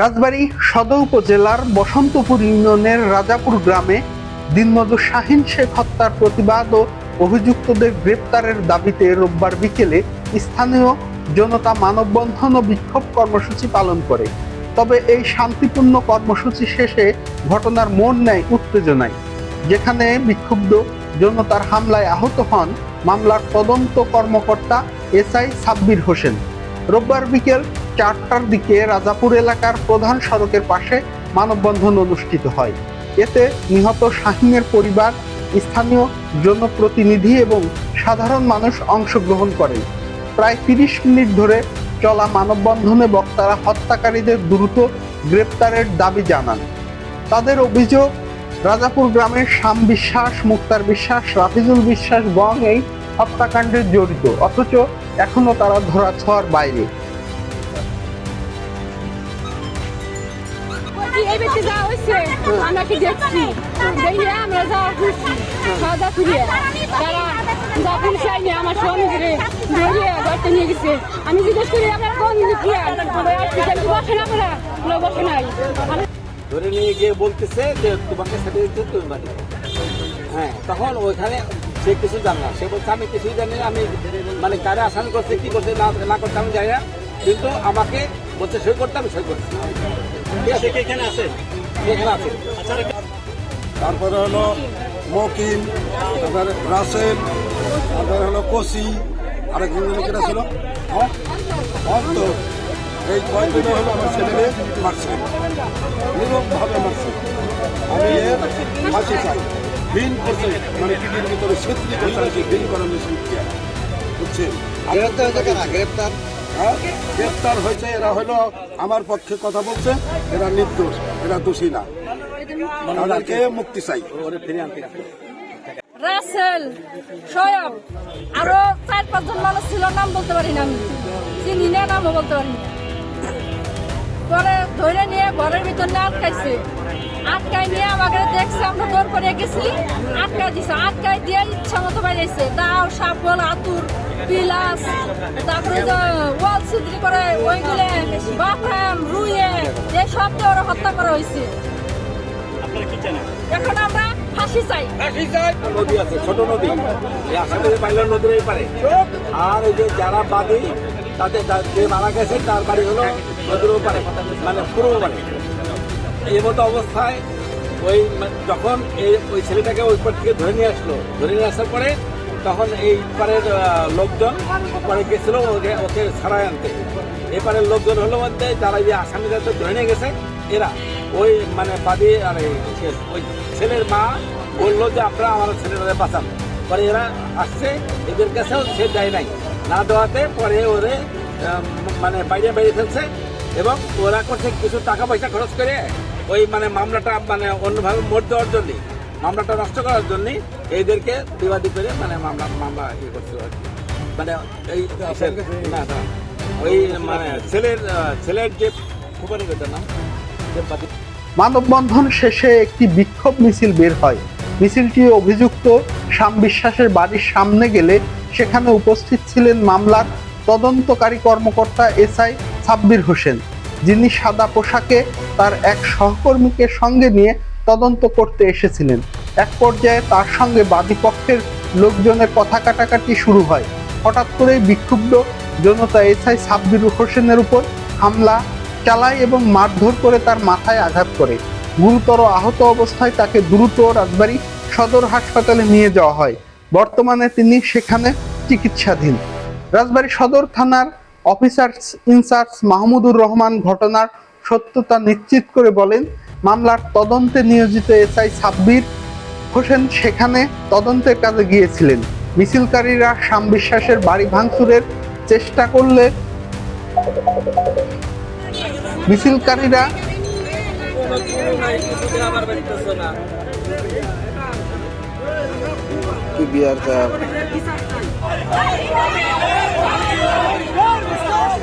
রাজবাড়ী সদর উপজেলার বসন্তপুর ইউনিয়নের রাজাপুর গ্রামে দিনমজুর শাহিন শেখ হত্যার প্রতিবাদ ও অভিযুক্তদের গ্রেপ্তারের দাবিতে রোববার বিকেলে স্থানীয় জনতা মানববন্ধন ও বিক্ষোভ কর্মসূচি পালন করে। তবে এই শান্তিপূর্ণ কর্মসূচি শেষে ঘটনার মন নেয় উত্তেজনায়। যেখানে বিক্ষুব্ধ জনতার হামলায় আহত হন মামলার তদন্ত কর্মকর্তা এসআই সাব্বির হোসেন। রোববার বিকেল চারটার দিকে রাজাপুর এলাকার প্রধান সড়কের পাশে মানববন্ধন অনুষ্ঠিত হয়। এতে নিহত শাহিনের পরিবার, স্থানীয় জনপ্রতিনিধি এবং সাধারণ মানুষ অংশগ্রহণ করেন। প্রায় তিরিশ মিনিট ধরে চলা মানববন্ধনে বক্তারা হত্যাকারীদের দ্রুত গ্রেপ্তারের দাবি জানান। তাদের অভিযোগ, রাজাপুর গ্রামের শাম বিশ্বাস, মুক্তার বিশ্বাস, রাফিজুল বিশ্বাস গং এই হত্যাকাণ্ডে জড়িত, অথচ এখনও তারা ধরা ছোঁয়ার বাইরে। ধরে নিয়ে আমি ধরে নিয়ে গিয়ে বলতেছে যে, তোমাকে ছেড়ে দিতে তুমি বাড়ি হ্যাঁ তখন ওইখানে সে কিছু জানে না। সে বলছে, আমি কিছুই জানি না, আমি মানে কারে আসামি করছে, কি করছে, না করতে আমি জানি না। কিন্তু আমাকে বলছে, সই করতে আমি সই করছি। আছে তারপরে হলো মকিম তারপরে রাসেল তারপরে হলো কসি আরেকজন লোকেরা ছিল? অন্ত এই কয়েকজনে হলো আমার ছেলেরে মারছে। নিরবভাবে মারছে। আমি এর ফাঁসি চাই। বিন করছে মানে পিটির ভিতরে সেত্রি করছে বিন করা মেশিন বুঝছেন? গ্রেপ্তার হয়েছে কেনা? গ্রেপ্তার? হ্যাঁ গ্রেপ্তার হয়েছে, এরা হলো আমার পক্ষে কথা বলছে, এরা নির্দোষ, এরা দোষী না। তাদেরকে মুক্তি চাই। রাসেল সয়ব আরও চার পাঁচজন মানুষ ছিল, নাম বলতে পারি না আমি। চিনি না, নামও বলতে পারি পরে ধরে নিয়ে ঘরের ভিতর নিয়ে আটকাইছে আটকাই নিয়ে আমাকে দেখছে আমরা দৌড় করে গেছি। আটকাই দিছে আটকাই দিয়ে ইচ্ছা মতো বাইরেছে দাও সাপল আতুর পিলাস তারপরে ওয়াল সিদ্রি করে ওইগুলো বাফাম রুইয়ে এই সব দিয়ে ওরা হত্যা করা হয়েছে এখন আমরা ফাঁসি চাই। নদী আছে ছোট নদী। আসামের বাইলার নদীর এই পারে। আর যে যারা বাদী তাদের যে মারা গেছে তার বাড়ি হলো নদীর ওপারে মানে পূর্ব বাড়ি। এই মতো অবস্থায় ওই যখন এই ওই ছেলেটাকে ওই পার থেকে ধরে নিয়ে আসলো, ধরে নিয়ে আসার পরে তখন এই পারের লোকজন পরে গেছিল ওকে ওকে ছাড়াই আনতে। এপারের লোকজন হলো মধ্যে যারা যে আসামিদের ধরে নিয়ে গেছে, এরা ওই মানে বাদী আর ওই ছেলের মা বলল যে আপনারা আমার ছেলেরা বাঁচান। পরে এরা আসছে, এদের কাছেও সে দেয় নাই। না দেওয়াতে পরে ওরে মানে বাইরে বাইরে ফেলছে এবং ওরা করছে কিছু টাকা পয়সা খরচ করে ওই মানে মামলাটা মানে অন্যভাবে মোড় দেওয়ার জন্য মামলাটা নষ্ট করার জন্য এদেরকে বিবাদী করে মানে মামলা মামলা ইয়ে করছে আর কি। মানে এই না না ওই মানে ছেলের ছেলের যে খুবানি করতে নাম মানববন্ধন শেষে একটি বিক্ষোভ মিছিল বের হয়। মিছিলটি অভিযুক্ত শাম বিশ্বাসের বাড়ির সামনে গেলে সেখানে উপস্থিত ছিলেন মামলার তদন্তকারী কর্মকর্তা এসআই সাব্বির হোসেন। যিনি সাদা পোশাকে তার এক সহকর্মীকে সঙ্গে নিয়ে তদন্ত করতে এসেছিলেন। এক পর্যায়ে তার সঙ্গে বাদীপক্ষের লোকজনের কথা কাটাকাটি শুরু হয়। হঠাৎ করেই বিক্ষুব্ধ জনতা এসআই সাব্বির হোসেনের উপর হামলা চালায় এবং মারধর করে তার মাথায় আঘাত করে। গুরুতর আহত অবস্থায় তাকে দ্রুত রাজবাড়ী সদর হাসপাতালে নিয়ে যাওয়া হয়। বর্তমানে তিনি সেখানে চিকিৎসাধীন। রাজবাড়ী সদর থানার অফিসার ইনচার্জ মাহমুদুর রহমান ঘটনার সত্যতা নিশ্চিত করে বলেন, মামলার তদন্তে নিয়োজিত এসআই সাব্বির হোসেন সেখানে তদন্তের কাজে গিয়েছিলেন। মিছিলকারীরা শাম বিশ্বাসের বাড়ি ভাঙচুরের চেষ্টা করলে মিছিলকারীরা বিয়ার Ver Mustafa!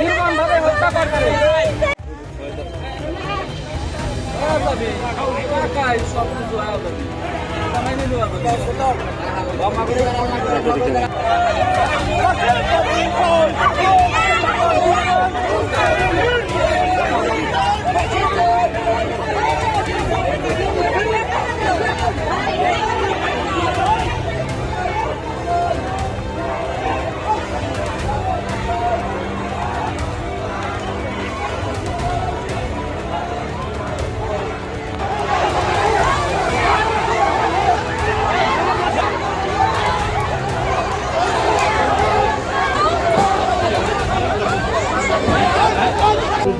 নির্মমভাবে হত্যা করছে নিজের মুক্তি